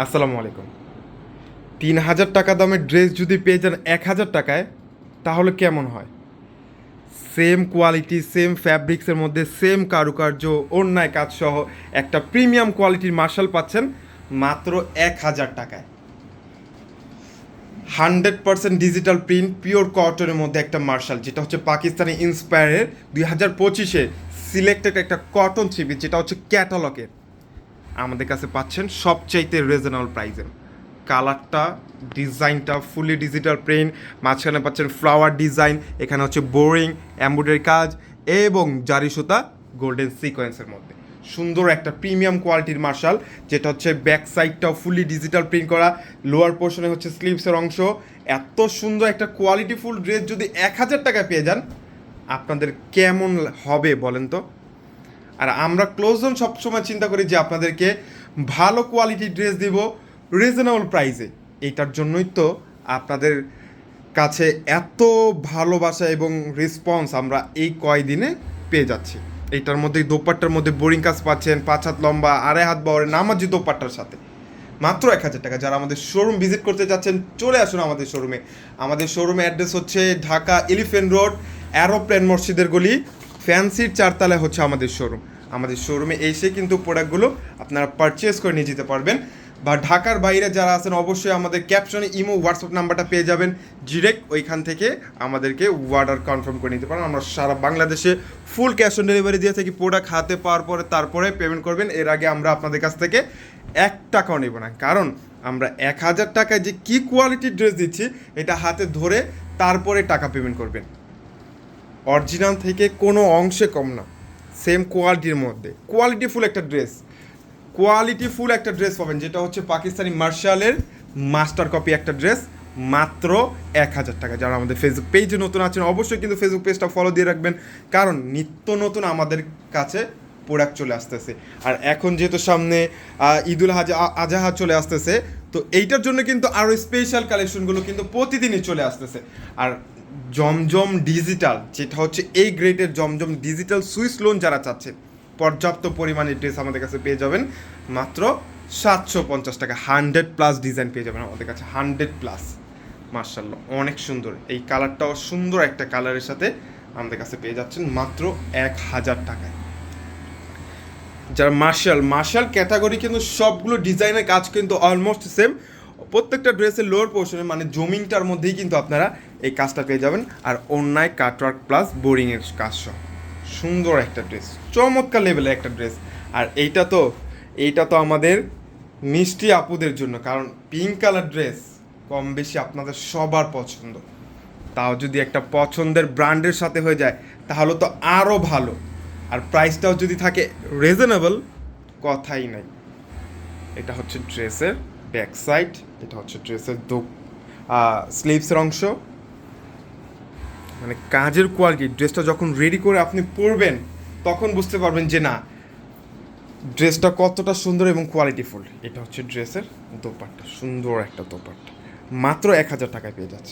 আসসালামু আলাইকুম। তিন হাজার টাকা দামের ড্রেস যদি পেয়ে যান এক হাজার টাকায়, তাহলে কেমন হয়? সেম কোয়ালিটি সেম ফ্যাব্রিক্সের মধ্যে সেম কারুকার্য, অন্যায় কাজ সহ একটা প্রিমিয়াম কোয়ালিটির মার্শাল পাচ্ছেন মাত্র এক হাজার টাকায়। Hundred percent digital print pure কটনের মধ্যে একটা মার্শাল যেটা হচ্ছে পাকিস্তানি ইন্সপায়ারের দুই হাজার পঁচিশে সিলেক্টেড একটা কটন ছিপি যেটা হচ্ছে ক্যাটালগের আমাদের কাছে পাচ্ছেন সবচাইতে রিজনেবল প্রাইসে কালারটা, ডিজাইনটা ফুলি ডিজিটাল প্রিন্ট মাঝখানে পাচ্ছেন ফ্লাওয়ার ডিজাইন এখানে হচ্ছে বোরিং এমব্রয়ডারি কাজ এবং জারি সুতা গোল্ডেন সিকোয়েন্সের মধ্যে। সুন্দর একটা প্রিমিয়াম কোয়ালিটির মার্শাল যেটা হচ্ছে ব্যাক সাইডটাও ফুলি ডিজিটাল প্রিন্ট করা লোয়ার পোর্শনে হচ্ছে স্লিভসের অংশ। এত সুন্দর একটা কোয়ালিটিফুল ড্রেস যদি এক হাজার টাকা পেয়ে যান, আপনাদের কেমন হবে বলেন তো? আর আমরা ক্লোজ জোন সবসময় চিন্তা করি যে আপনাদেরকে ভালো কোয়ালিটির ড্রেস দিব রিজনেবল প্রাইসে এইটার জন্যই তো আপনাদের কাছে এত ভালোবাসা এবং রেসপন্স আমরা এই কয়দিনে পেয়ে যাচ্ছি। এইটার মধ্যে দোপাট্টার মধ্যে বোরিং কাজ পাচ্ছেন, পাঁচ হাত লম্বা, আড়াই হাত বড়, নামাজি দোপাট্টার সাথে। মাত্র এক হাজার টাকা। যারা আমাদের শোরুম ভিজিট করতে চাচ্ছেন চলে আসুন আমাদের শোরুমে আমাদের শোরুমে অ্যাড্রেস হচ্ছে ঢাকা এলিফেন্ট রোড অ্যারোপ্লেন মসজিদের গলি ফ্যান্সির চারতলায় হচ্ছে আমাদের শোরুম আমাদের শোরুমে এসে কিন্তু প্রোডাক্টগুলো আপনারা পারচেস করে নিয়ে যেতে পারবেন। বা ঢাকার বাইরে যারা আছেন, অবশ্যই আমাদের ক্যাপশনে ইমো হোয়াটসঅ্যাপ নাম্বারটা পেয়ে যাবেন। ডিরেক্ট ওইখান থেকে আমাদেরকে অর্ডার কনফার্ম করে নিতে পারেন। আমরা সারা বাংলাদেশে ফুল ক্যাশ অন ডেলিভারি দিয়ে থাকি। প্রোডাক্ট হাতে পাওয়ার পরে তারপরে পেমেন্ট করবেন। এর আগে আমরা আপনাদের কাছ থেকে এক টাকাও নেব না। কারণ আমরা এক হাজার টাকায় যে কী কোয়ালিটির ড্রেস দিচ্ছি, এটা হাতে ধরে তারপরে টাকা পেমেন্ট করবেন। অরিজিনাল থেকে কোনো অংশে কম না। সেম কোয়ালিটির মধ্যে। কোয়ালিটিফুল একটা ড্রেস কোয়ালিটিফুল একটা ড্রেস পাবেন, যেটা হচ্ছে পাকিস্তানি মার্শালের মাস্টার কপি একটা ড্রেস মাত্র এক হাজার টাকা। যারা আমাদের ফেসবুক পেজে নতুন আছেন, অবশ্যই কিন্তু ফেসবুক পেজটা ফলো দিয়ে রাখবেন। কারণ নিত্য নতুন আমাদের কাছে প্রোডাক্ট চলে আসতেছে। আর এখন যেহেতু সামনে ঈদুল হাজা আজাহা চলে আসতেছে, তো এইটার জন্য কিন্তু আরও স্পেশাল কালেকশনগুলো কিন্তু প্রতিদিনই চলে আসতেছে। আর জমজম ডিজিটাল, যেটা হচ্ছে এই গ্রেডের জমজম ডিজিটাল সুইস লোন যারা চাচ্ছে, পর্যাপ্ত পরিমাণে ড্রেস আমাদের কাছে পেয়ে যাবেন। মাত্র সাতশো পঞ্চাশ টাকা হান্ড্রেড প্লাস ডিজাইন পেয়ে যাবেন আমাদের কাছে হান্ড্রেড প্লাস মার্শাল্লাহ অনেক সুন্দর। এই কালারটাও সুন্দর একটা কালারের সাথে আমাদের কাছে পেয়ে যাচ্ছেন মাত্র এক হাজার টাকায়। যারা মার্শাল মার্শাল ক্যাটাগরি কিন্তু সবগুলো ডিজাইনের কাজ কিন্তু অলমোস্ট সেম প্রত্যেকটা ড্রেসের লোয়ার পোর্শনে মানে জমিংটার মধ্যেই কিন্তু আপনারা এই কাজটা পেয়ে যাবেন। আর অন্যায় কাটওয়ার্ক প্লাস বোরিংয়ের কাজ সহ। সুন্দর একটা ড্রেস চমৎকার লেভেলের একটা ড্রেস আর এইটা তো এইটা তো আমাদের মিষ্টি আপুদের জন্য। কারণ পিঙ্ক কালার ড্রেস কম বেশি আপনাদের সবার পছন্দ। তাও যদি একটা পছন্দের ব্র্যান্ডের সাথে হয়ে যায়, তাহলে তো আরও ভালো। আর প্রাইসটাও যদি থাকে রিজনেবল কথাই নাই। এটা হচ্ছে ড্রেসের ব্যাক সাইড এটা হচ্ছে ড্রেসের দো স্লিভসের অংশ। মানে কাজের কোয়ালিটি ড্রেসটা যখন রেডি করে আপনি পরবেন, তখন বুঝতে পারবেন যে না ড্রেসটা কতটা সুন্দর এবং কোয়ালিটিফুল এটা হচ্ছে ড্রেসের দোপাট্টা, সুন্দর একটা দোপাট্টা। মাত্র এক হাজার টাকায় পেয়ে যাচ্ছে।